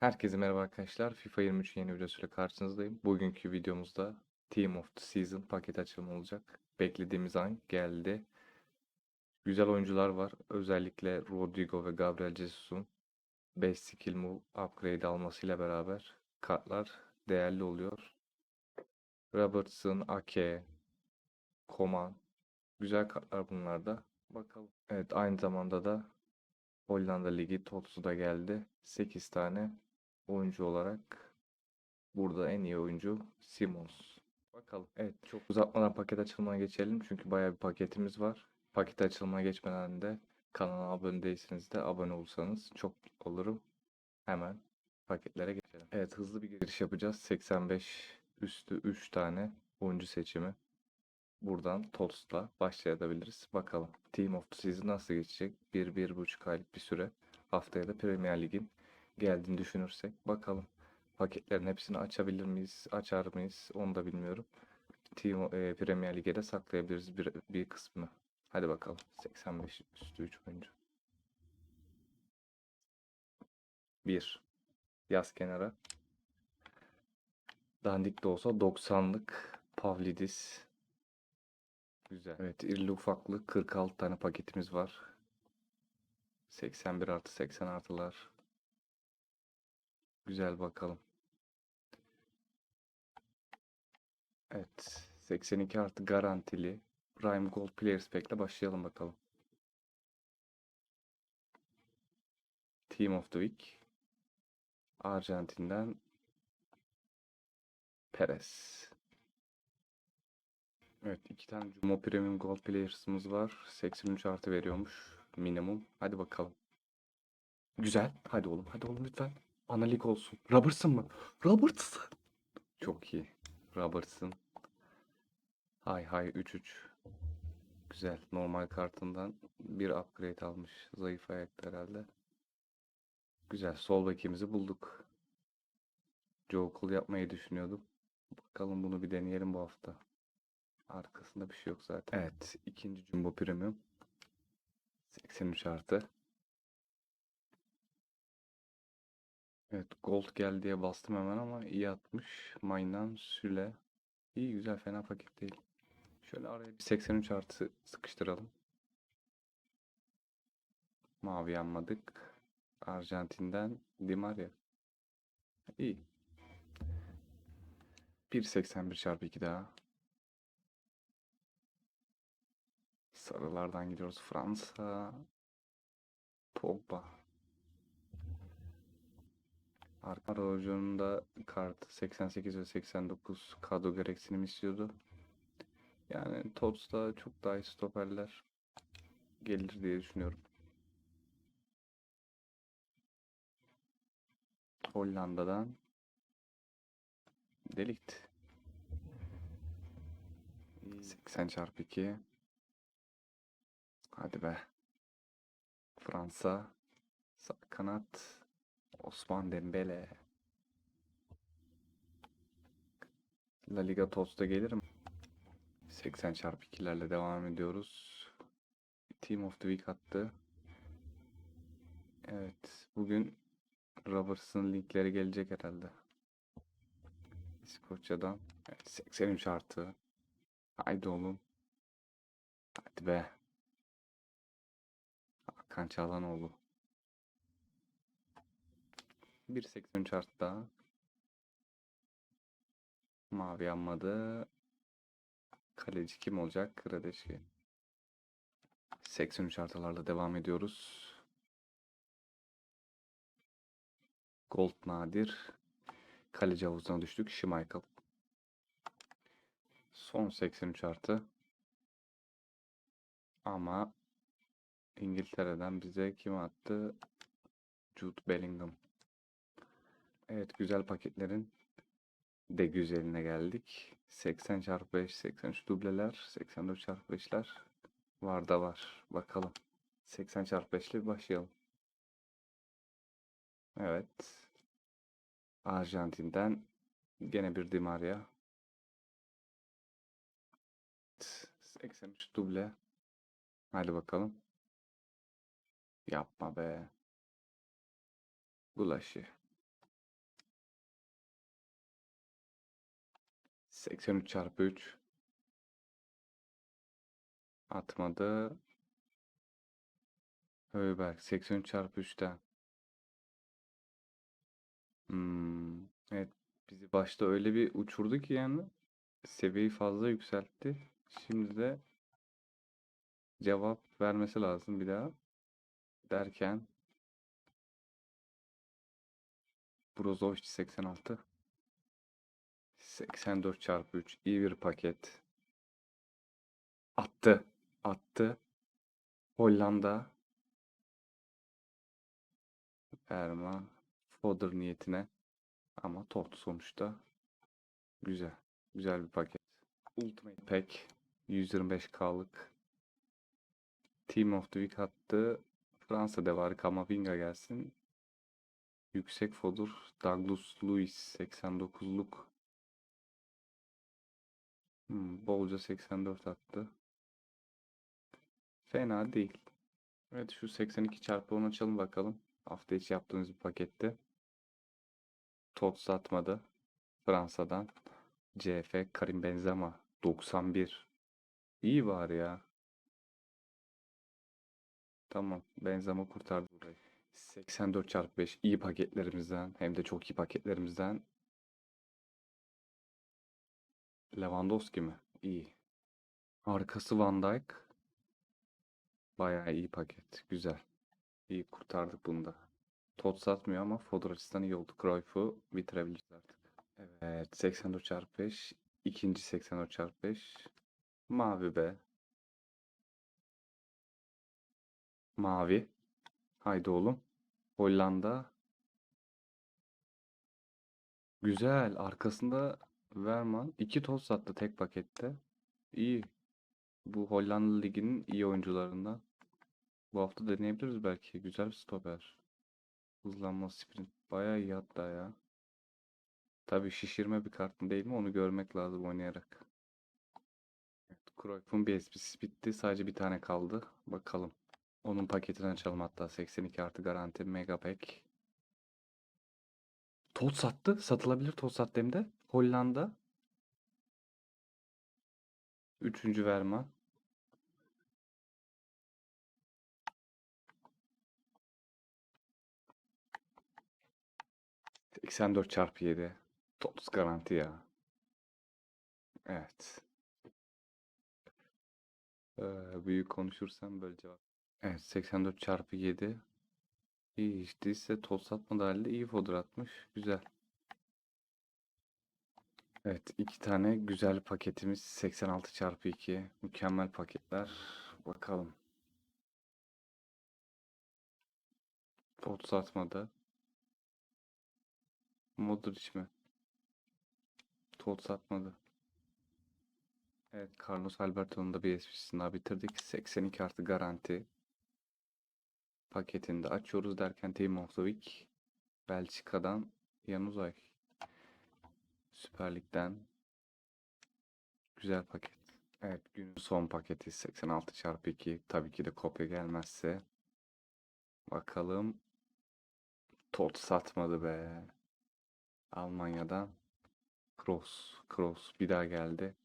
Herkese merhaba arkadaşlar. FIFA 23 yeni videosuyla karşınızdayım. Bugünkü videomuzda Team of the Season paket açılımı olacak. Beklediğimiz an geldi. Güzel oyuncular var. Özellikle Rodrigo ve Gabriel Jesus'un 5 skill move upgrade almasıyla beraber kartlar değerli oluyor. Robertson, Ake, Koman. Güzel kartlar bunlar da. Bakalım. Evet aynı zamanda da Hollanda Ligi Totsu da geldi. 8 tane oyuncu olarak burada en iyi oyuncu Simons. Bakalım. Evet çok uzatmadan paket açılımına geçelim. Çünkü bayağı bir paketimiz var. Paket açılımına geçmeden de kanala abone değilseniz de abone olursanız çok olurum. Hemen paketlere geçelim. Evet hızlı bir giriş yapacağız. 85 üstü 3 tane oyuncu seçimi. Buradan Tots'la başlayabiliriz. Bakalım Team of the Season nasıl geçecek? 1-1,5 aylık bir süre. Haftaya da Premier Lig'in geldiğini düşünürsek bakalım. Paketlerin hepsini açabilir miyiz? Açar mıyız? Onu da bilmiyorum. Team, e, Premier Lig'e de saklayabiliriz bir, bir kısmını. Hadi bakalım. 85 üstü 3 oyuncu. 1. Yaz kenara. Dandik de olsa 90'lık Pavlidis. Güzel. Evet, irili ufaklı 46 tane paketimiz var. 81 artı 80 artılar. Güzel bakalım. Evet. 82 artı garantili. Prime Gold Players Pack'le başlayalım bakalım. Team of the Week. Arjantin'den Perez. Evet iki tane Jumbo Premium Gold Players'ımız var. 83 artı veriyormuş minimum. Hadi bakalım. Güzel. Hadi oğlum hadi oğlum lütfen. Analik olsun. Robertson mı? Robertson. Çok iyi. Robertson. Hay hay 3-3. Güzel. Normal kartından bir upgrade almış. Zayıf ayakta herhalde. Güzel. Sol bekimizi bulduk. Joe Cool yapmayı düşünüyordum. Bakalım bunu bir deneyelim bu hafta. Arkasında bir şey yok zaten. Evet. ikinci Jumbo Premium. 83 artı. Evet gold gel diye bastım hemen ama iyi atmış. Maynan Süle. İyi güzel fena paket değil. Şöyle araya bir 83 artı sıkıştıralım. Mavi yanmadık. Arjantin'den Di Maria. İyi. 1.81 çarpı 2 daha. Sarılardan gidiyoruz. Fransa. Pogba. Arka Araujo'nun da kartı 88 ve 89 kadro gereksinim istiyordu. Yani Tots'ta çok daha iyi stoperler gelir diye düşünüyorum. Hollanda'dan Delikt. 80 çarpı 2. Hadi be. Fransa. Sağ kanat. Osman Dembele. La Liga Tosta gelir mi? 80 çarpı 2'lerle devam ediyoruz. Team of the Week attı. Evet. Bugün Robertson linkleri gelecek herhalde. İskoçya'dan. Evet, 83 artı. Haydi oğlum. Hadi be. Hakan Çalhanoğlu. 1.83 artı daha. Mavi yanmadı. Kaleci kim olacak? Kradeşki. 83 artılarla devam ediyoruz. Gold nadir. Kaleci havuzuna düştük. Schmeichel. Son 83 artı. Ama İngiltere'den bize kim attı? Jude Bellingham. Evet güzel paketlerin de güzeline geldik. 80 çarpı 5, 83 dubleler, 84 çarpı 5'ler var da var. Bakalım. 80 çarpı 5 ile başlayalım. Evet. Arjantin'den gene bir Di Maria. 83 duble. Hadi bakalım. Yapma be. Bulaşı. 83 çarpı 3. Atmadı. Höyberg 83 çarpı 3'ten. Hmm, evet bizi başta öyle bir uçurdu ki yani seviyeyi fazla yükseltti. Şimdi de cevap vermesi lazım bir daha. Derken Brozovic 86 84 çarpı 3 iyi bir paket. Attı. Attı. Hollanda. Erma. Fodder niyetine. Ama tot sonuçta. Güzel. Güzel bir paket. Ultimate Pack. 125K'lık. Team of the Week attı. Fransa'da var. Kamavinga gelsin. Yüksek Fodder. Douglas Lewis 89'luk. Hmm, bolca 84 attı. Fena değil. Evet şu 82 çarpı 10 açalım bakalım. Hafta içi yaptığımız bir pakette. Tot satmadı. Fransa'dan. CF Karim Benzema 91. İyi var ya. Tamam. Benzema kurtardı burayı. 84 çarpı 5 iyi paketlerimizden hem de çok iyi paketlerimizden Lewandowski mi? İyi. Arkası Van Dijk. Bayağı iyi paket. Güzel. İyi kurtardık bunu da. Tot satmıyor ama Fodor açısından iyi oldu. Cruyff'u bitirebiliriz artık. Evet. 84 çarpı 5. İkinci 84 çarpı 5. Mavi be. Mavi. Haydi oğlum. Hollanda. Güzel. Arkasında Verman. iki toz sattı tek pakette. İyi. Bu Hollanda Ligi'nin iyi oyuncularından. Bu hafta deneyebiliriz belki. Güzel bir stoper. Hızlanma sprint. Bayağı iyi hatta ya. Tabii şişirme bir kart değil mi onu görmek lazım oynayarak. Evet, Cruyff'un bir esprisi bitti. Sadece bir tane kaldı. Bakalım. Onun paketini açalım hatta. 82 artı garanti mega pack. Tot sattı. Satılabilir tot sattı hem. Hollanda. Üçüncü verma. ...84 çarpı 7. Tot garanti ya. Evet. Ee, büyük konuşursam böyle cevap. Evet 84 çarpı 7. İyi işte ise toz satmadı halde iyi fodur atmış. Güzel. Evet iki tane güzel paketimiz 86 çarpı 2. Mükemmel paketler. Bakalım. Pot satmadı. Modric mi? Tot satmadı. Evet Carlos Alberto'nun da bir esprisini daha bitirdik. 82 artı garanti. Paketini de açıyoruz derken the Week. Belçika'dan Yanuzay. Süper Lig'den. Güzel paket. Evet günün son paketi 86 çarpı 2. Tabii ki de kopya gelmezse. Bakalım. Tot satmadı be. Almanya'dan. Cross. Cross bir daha geldi.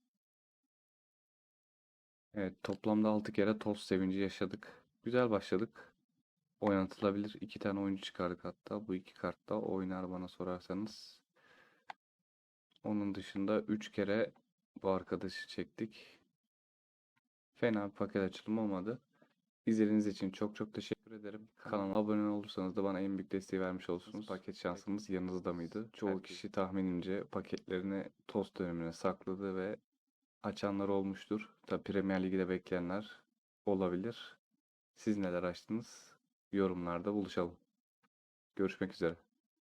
Evet toplamda 6 kere toz sevinci yaşadık. Güzel başladık. Oynatılabilir. iki tane oyuncu çıkardık hatta. Bu iki kartta oynar bana sorarsanız. Onun dışında 3 kere bu arkadaşı çektik. Fena bir paket açılımı olmadı. İzlediğiniz için çok çok teşekkür ederim. Kanalıma abone olursanız da bana en büyük desteği vermiş olursunuz. Paket şansımız yanınızda mıydı? Çoğu kişi tahminince paketlerini tost dönemine sakladı ve açanlar olmuştur. Tabi Premier Lig'de bekleyenler olabilir. Siz neler açtınız? Yorumlarda buluşalım. Görüşmek üzere.